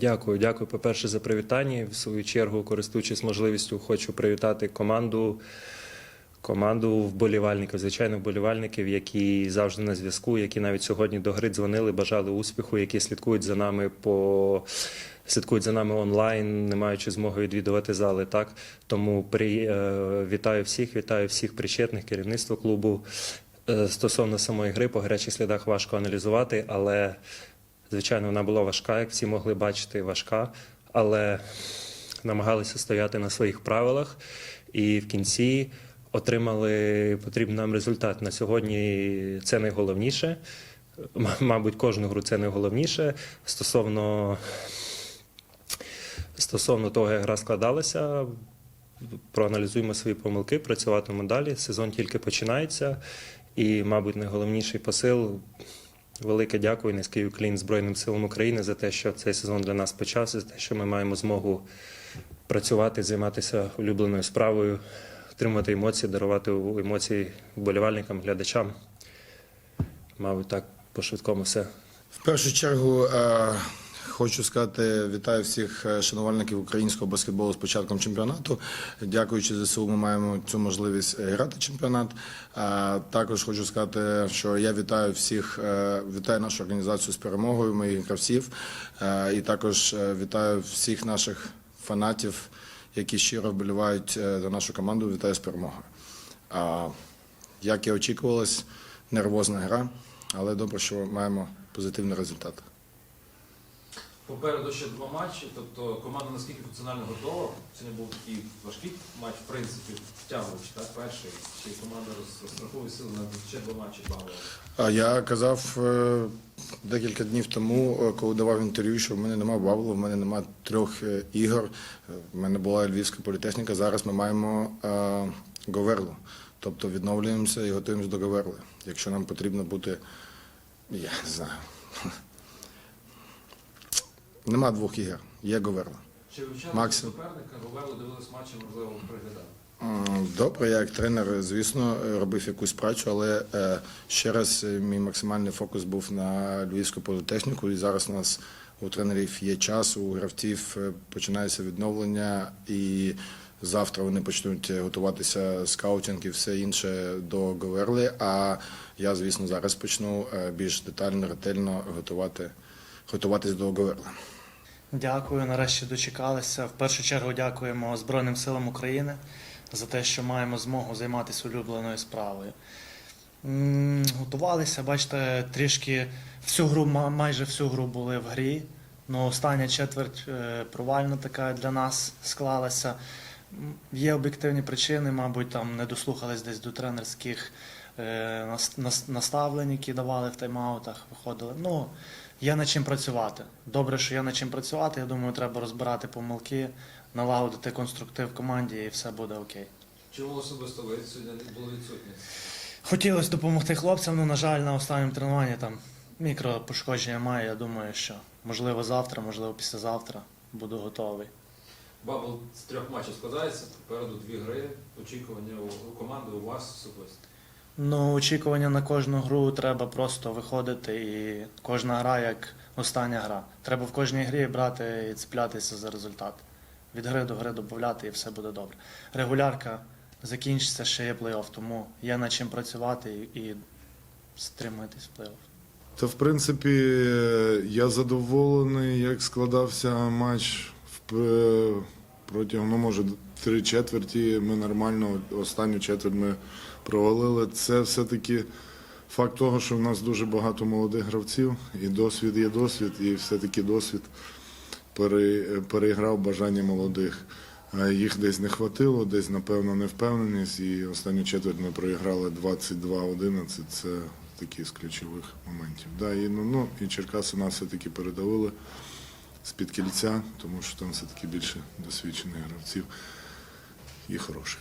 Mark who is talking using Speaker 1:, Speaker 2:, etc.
Speaker 1: Дякую, дякую. По-перше, за привітання. В свою чергу, користуючись можливістю, хочу привітати команду. Команду вболівальників, звичайно, вболівальників, які завжди на зв'язку, які навіть сьогодні до гри дзвонили, бажали успіху, які слідкують за нами по слідкують за нами онлайн, не маючи змоги відвідувати зали. Так тому при е, вітаю всіх, вітаю всіх причетних, керівництво клубу. Е, Стосовно самої гри по гарячих слідах важко аналізувати, але звичайно вона була важка, як всі могли бачити, важка, але намагалися стояти на своїх правилах і в кінці отримали потрібний нам результат. На сьогодні це найголовніше. Мабуть, кожну гру це найголовніше. Стосовно, стосовно того, як гра складалася, проаналізуємо свої помилки, працюватимемо далі. Сезон тільки починається. І, мабуть, найголовніший посил Велике дякую, низький уклін Збройним силам України за те, що цей сезон для нас почався, за те, що ми маємо змогу працювати, займатися улюбленою справою, отримувати емоції, дарувати емоції вболівальникам, глядачам. Мабуть, так по швидкому все.
Speaker 2: В першу чергу е, хочу сказати, вітаю всіх е, шанувальників українського баскетболу з початком чемпіонату. Дякуючи ЗСУ, ми маємо цю можливість е, грати чемпіонат. Е, також хочу сказати, що я вітаю всіх, вітаю нашу організацію з перемогою, моїх гравців. І також вітаю всіх наших фанатів, які щиро вболівають за нашу команду. Вітаю з перемогою. А, як і очікувалось, нервозна гра, але добре, що маємо позитивний результат.
Speaker 3: Попереду ще два матчі, тобто команда наскільки функціонально готова. Сьогодні був такий важкий матч, в принципі, втягуючи, так, перший. Й команда роз- розраховує сили на ще два матчі бавила.
Speaker 2: Я казав е, декілька днів тому, е, коли давав інтерв'ю, що в мене немає баблу, в мене немає трьох е, ігор. В мене була львівська політехніка. Зараз ми маємо Говерлу. Тобто відновлюємося і готуємося до Говерли. Якщо нам потрібно бути, я не знаю. Нема двох ігор, є Говерла.
Speaker 3: Чи вивчали
Speaker 2: Максим.
Speaker 3: суперника, Говерло дивились матчі, можливо, приглядали.
Speaker 2: Добре, я як тренер, звісно, робив якусь працю, але е, ще раз е, мій максимальний фокус був на львівську політехніку. І зараз у нас у тренерів є час, у гравців е, починається відновлення, і завтра вони почнуть готуватися скаутинг і все інше до Говерли. А я, звісно, зараз почну більш детально, ретельно готувати, готуватись до Говерли.
Speaker 4: Дякую, нарешті дочекалися. В першу чергу дякуємо Збройним силам України за те, що маємо змогу займатися улюбленою справою. Готувалися, бачите, трішки всю гру, майже всю гру були в грі. Ну, остання четверть е, провальна така для нас склалася. Є об'єктивні причини, мабуть, там не дослухались десь до тренерських наставлень, які давали в тайм-аутах, виходили. Ну, Є над чим працювати. Добре, що є над чим працювати. Я думаю, треба розбирати помилки, налагодити конструктив команді і все буде окей.
Speaker 3: Чому особисто ви сьогодні були відсутні?
Speaker 4: Хотілося допомогти хлопцям, але, на жаль, на останньому тренуванні там мікропошкодження має. Я думаю, що можливо завтра, можливо, післязавтра буду готовий.
Speaker 3: Бабл з трьох матчів складається, попереду дві гри, очікування у- у команди, у вас особисто.
Speaker 4: Ну, очікування на кожну гру треба просто виходити, і кожна гра як остання гра. Треба в кожній грі брати і цеплятися за результат. Від гри до гри додати і все буде добре. Регулярка закінчиться, ще є плей-офф, тому є над чим працювати і, стриматись в плей-офф.
Speaker 5: Та в принципі я задоволений, як складався матч в протягом, ну може, три четверті. Ми нормально останню четверть ми провалили. Це все-таки факт того, що в нас дуже багато молодих гравців, і досвід є досвід, і все-таки досвід переіграв бажання молодих. Їх десь не хватило, десь, напевно, невпевненість. І останню четверть ми проіграли 22-11. Це такі з ключових моментів. Да, і, ну, ну, і Черкаси нас все-таки передавили з-під кільця, тому що там все-таки більше досвідчених гравців і хороших.